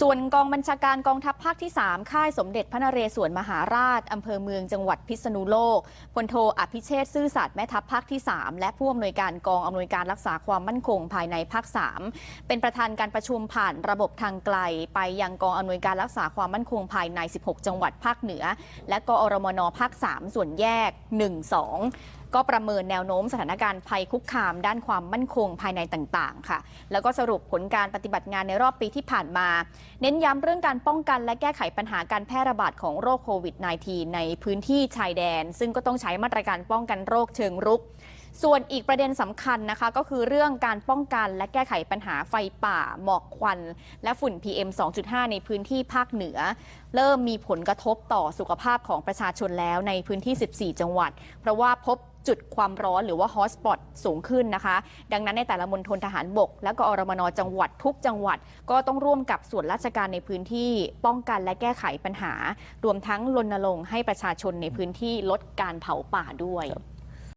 ส่วนกองบัญชาการกองทัพภาคที่ 3 ค่ายสมเด็จพระนเรศวรมหาราช อำเภอเมืองจังหวัดพิษณุโลกพลโทอภิเชษฐ์ซื่อสัตย์แม่ทัพภาคที่ 3 และผู้อำนวยการกองอำนวยการรักษาความมั่นคงภายในภาค 3 เป็นประธานการประชุมผ่านระบบทางไกล ไปยังกองอำนวยการรักษาความมั่นคงภายใน 16 จังหวัดภาคเหนือ และกอรมนภาค 3 ส่วนแยก 1 2 ก็ประเมินแนวโน้มสถานการณ์ภัยคุกคาม ด้านความมั่นคงภายในต่างๆ ค่ะ แล้วก็สรุปผลการปฏิบัติงานในรอบปีที่ผ่านมา เน้นย้ำเรื่องการป้องกันและแก้ไขปัญหาการแพร่ระบาดของโรคโควิด -19 ในพื้นที่ชายแดน ซึ่งก็ต้องใช้มาตรการป้องกันโรคเชิงรุก ส่วนอีกประเด็นสำคัญนะคะ ก็คือเรื่องการป้องกันและแก้ไขปัญหาไฟป่า หมอกควัน และฝุ่น PM 2.5 ในพื้นที่ภาคเหนือ เริ่มมีผลกระทบต่อสุขภาพของประชาชนแล้วในพื้นที่ 14 จังหวัด เพราะว่าพบจุดความร้อนหรือว่าฮอสปอตสูงขึ้นนะคะ ดังนั้นในแต่ละมณฑลทหารบก และก็อรมนจังหวัดทุกจังหวัด ก็ต้องร่วมกับส่วนราชการในพื้นที่ ป้องกันและแก้ไขปัญหา รวมทั้งรณรงค์ให้ประชาชนในพื้นที่ลดการเผาป่าด้วย